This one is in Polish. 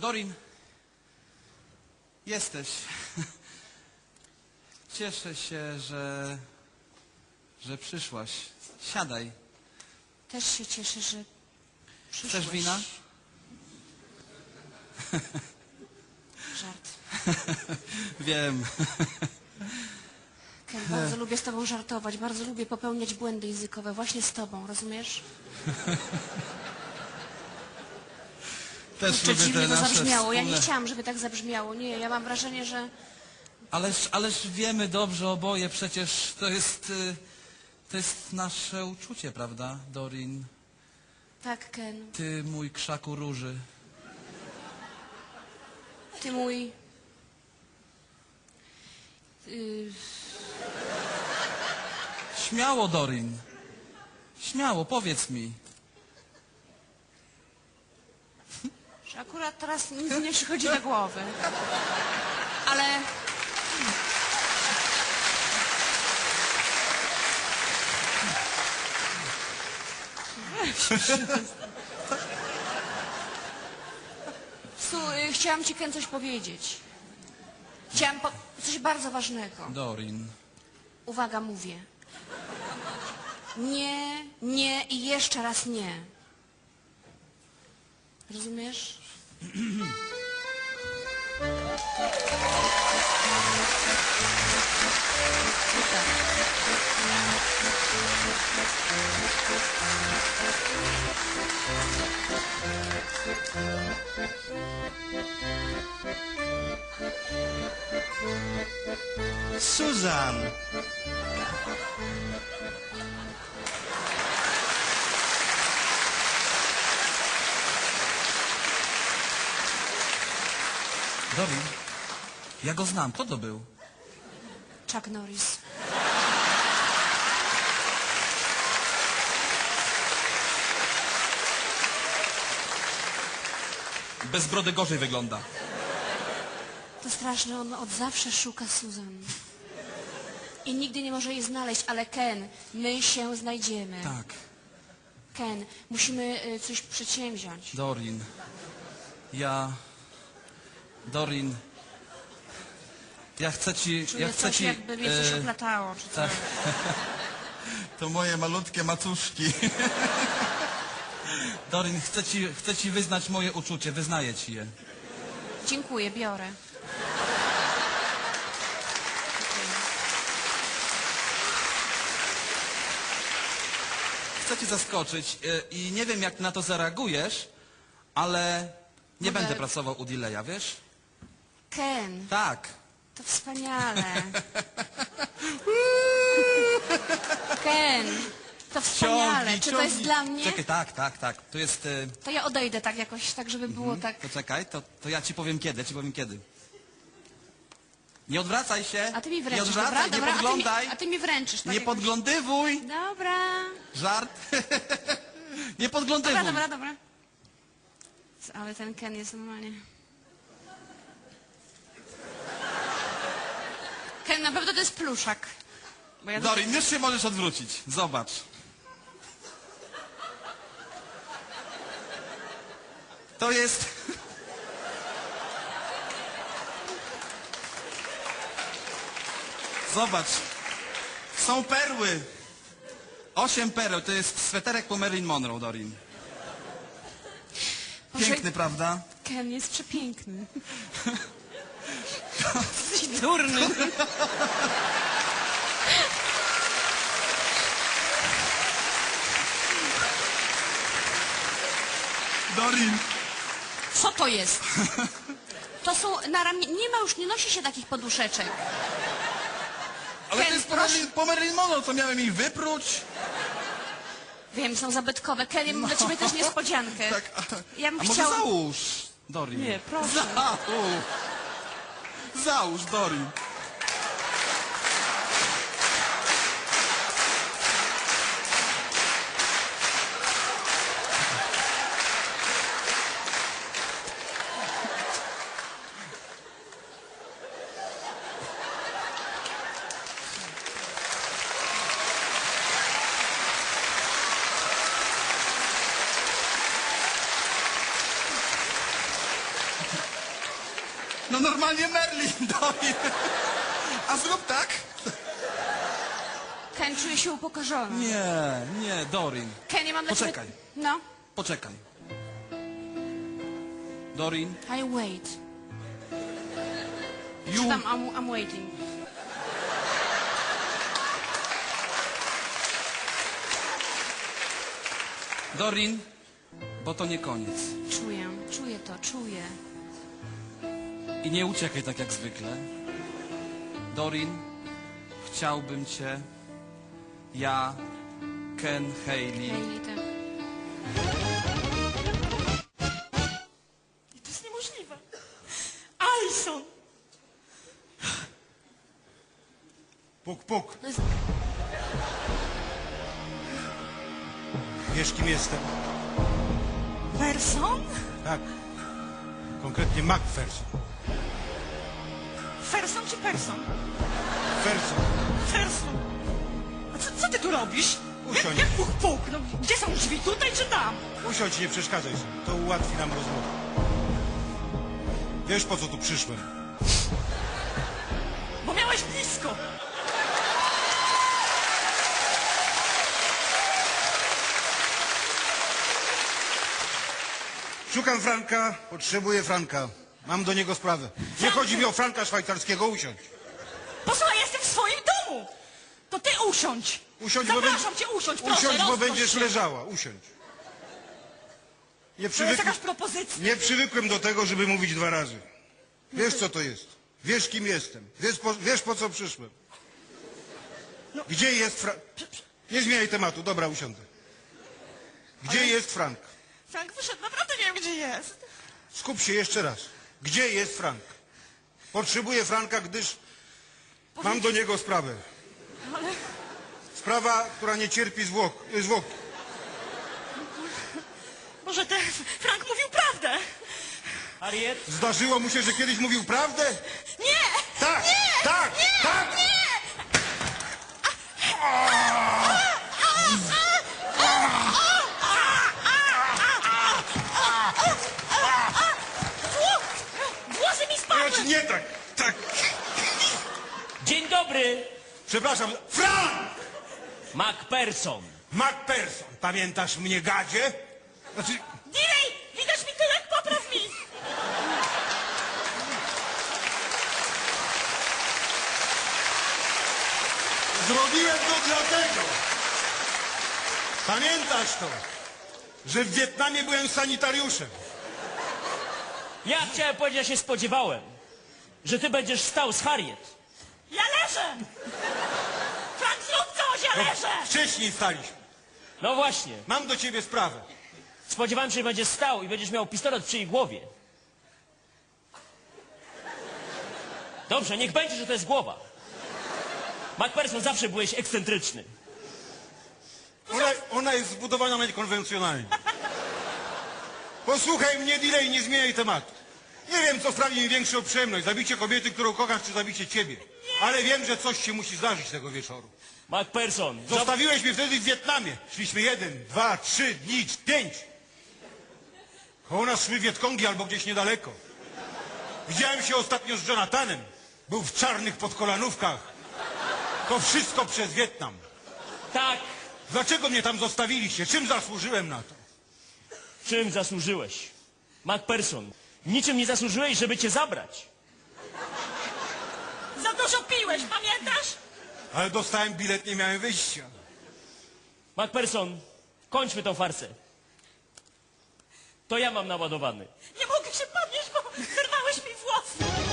Dorin, jesteś. Cieszę się, że, że przyszłaś. Siadaj. Też się cieszę, że przyszłeś. Chcesz wina? Żart. Wiem. Ken, bardzo lubię z tobą żartować, bardzo lubię popełniać błędy językowe właśnie z tobą, rozumiesz? Też Kurczę, lubię dziwnie te to nasze zabrzmiało. Ja nie wspólne- chciałam, żeby tak zabrzmiało. Nie, ja mam wrażenie, że Ależ, ależ wiemy dobrze oboje, przecież to jest, y, to jest nasze uczucie, prawda, Dorin? tak, Ken, Ty, mój krzaku róży. ty mój... Yy, Śmiało, Dorin. Śmiało, powiedz mi. Akurat teraz nic nie przychodzi do głowy. Ale... Su, y, chciałam ci Ken coś powiedzieć. Chciałam po... coś bardzo ważnego. Dorin. Uwaga, mówię. Nie, nie i jeszcze raz nie. Rozumiesz? Susan! Dorin, ja go znam. Kto to był? Chuck Norris. Bez brody gorzej wygląda. To straszne, on od zawsze szuka Susan. I nigdy nie może jej znaleźć, ale Ken, my się znajdziemy. Tak, Ken, musimy y, coś przedsięwziąć. Dorin. Ja... Dorin... Ja chcę ci... Czuję Ja chcę coś, ci... jakby mnie coś e, oplatało, czy coś. tak. To moje malutkie macuszki. Dorin, chcę ci, chcę ci wyznać moje uczucie. Wyznaję ci je. Dziękuję, biorę. Chcę cię zaskoczyć e, i nie wiem, jak na to zareagujesz, ale nie Mogę- będę pracował u Dileya, wiesz? Ken, Tak. to wspaniale. Ken, to wspaniale. Ciągnij, Czy to jest ciągnij. dla mnie? Czekaj, tak, tak, tak. To jest... e, To ja odejdę tak jakoś, tak żeby było tak. Poczekaj, to, to ja ci powiem kiedy, ci powiem kiedy. Nie odwracaj się. A ty mi Nie wręczysz, odwracaj, dobra? nie dobra podglądaj. A ty mi, a ty mi wręczysz. Tak Nie jakoś. podglądywuj. Dobra. Żart. nie podglądywuj. Dobra, dobra, dobra. Ale ten Ken jest normalnie. Ken, na pewno to jest pluszak. Bo ja Dorin, już się możesz odwrócić. Zobacz. To jest... Zobacz. Są perły. Osiem pereł. To jest sweterek po Marilyn Monroe, Dorin. Boże, Piękny, prawda? Ken jest przepiękny. Jesteś durny. Dorin. Co to jest? To są na ramię... Nie ma już, nie nosi się takich poduszeczek. Ale Ken, to jest po proszę. Po Marilyn Monroe, co miałem jej wypróć? Wiem, są zabytkowe. Ken, ja mam dla ciebie też niespodziankę. Tak, a, Ja bym a może chciała... załóż, Dorin. Nie, proszę. Załóż. Załóż, Dorin. No normalnie Merlin, Dorin. A zrób tak? Ken czuje się upokorzony. Nie, nie, Dorin. Ken, ja mam dla Poczekaj. ciebie... No, Poczekaj. Dorin, I wait. you... Czytam I'm, I'm waiting. Dorin, bo to nie koniec. Czuję, czuję to, czuję. I nie uciekaj tak jak zwykle. Dorin, chciałbym cię, ja, Ken Haley, Hayley, ty. To jest niemożliwe. Alison! Puk, puk. No jest... Wiesz, kim jestem? Person? Tak. Konkretnie Macpherson. Ferson czy person? Ferson. Ferson. A co, co ty tu robisz? Usiądź. Jak, jak puk? No, gdzie są drzwi? Tutaj czy tam? Usiądź, nie przeszkadzaj. To ułatwi nam rozmowę. Wiesz, po co tu przyszłem? Bo miałeś blisko. Szukam Franka, potrzebuję Franka. Mam do niego sprawę. Nie chodzi mi o Franka szwajcarskiego, usiądź. Posłuchaj, jestem w swoim domu. To ty usiądź. Usiądź, bo Zapraszam cię, usiądź, proszę, Usiądź, bo będziesz się. leżała. Usiądź. Nie, To jest jakaś propozycja. nie przywykłem do tego, żeby mówić dwa razy. Wiesz, co to jest. Wiesz, kim jestem. Wiesz, po, wiesz, po co przyszłem. Gdzie jest Frank? Nie zmieniaj tematu. Dobra, usiądę. Gdzie jest Frank? Frank wyszedł, naprawdę nie wiem, gdzie jest. Skup się jeszcze raz. Gdzie jest Frank? Potrzebuję Franka, gdyż mam do niego sprawę. Ale Sprawa, która nie cierpi zwłok, zwłoki. może ten Frank mówił prawdę. Harriet? Zdarzyło mu się, że kiedyś mówił prawdę? Nie! Tak! Nie! Tak! Nie! Tak! Nie! Wło- Włosy mi spadły! Znaczy nie tak! Tak! Dzień dobry, Przepraszam. Frank! MacPherson. Macpherson. Pamiętasz mnie, gadzie? Znaczy, Dilej! Widać mi tyłek, popraw mi! zrobiłem to dlatego. Pamiętasz to, że w Wietnamie byłem sanitariuszem. Ja chciałem powiedzieć, ja się spodziewałem, że ty będziesz stał z Harriet. Ja leżę! Coś, ja leżę! Wcześniej staliśmy. No właśnie, Mam do ciebie sprawę. spodziewałem się, że będziesz stał i będziesz miał pistolet przy jej głowie. Dobrze, niech będzie, że to jest głowa. MacPherson, zawsze byłeś ekscentryczny. Ona, ona jest zbudowana niekonwencjonalnie. Posłuchaj mnie, delay, nie zmieniaj tematu. Nie wiem, co sprawi mi większą przyjemność, zabicie kobiety, którą kochasz, czy zabicie ciebie. Ale wiem, że coś się musi zdarzyć tego wieczoru. MacPherson, za... Zostawiłeś mnie wtedy w Wietnamie. Szliśmy jeden, dwa, trzy dni, pięć. Koło nas szły Wietkongi albo gdzieś niedaleko. Widziałem się ostatnio z Jonathanem. Był w czarnych podkolanówkach. To wszystko przez Wietnam. tak, Dlaczego mnie tam zostawiliście? Czym zasłużyłem na to? czym zasłużyłeś? MacPherson, niczym nie zasłużyłeś, żeby cię zabrać. Za dużo piłeś, pamiętasz? Ale dostałem bilet, nie miałem wyjścia. MacPherson, kończmy tą farsę. To ja mam naładowany. Nie mogę się podnieść, bo wyrwałeś mi włosy.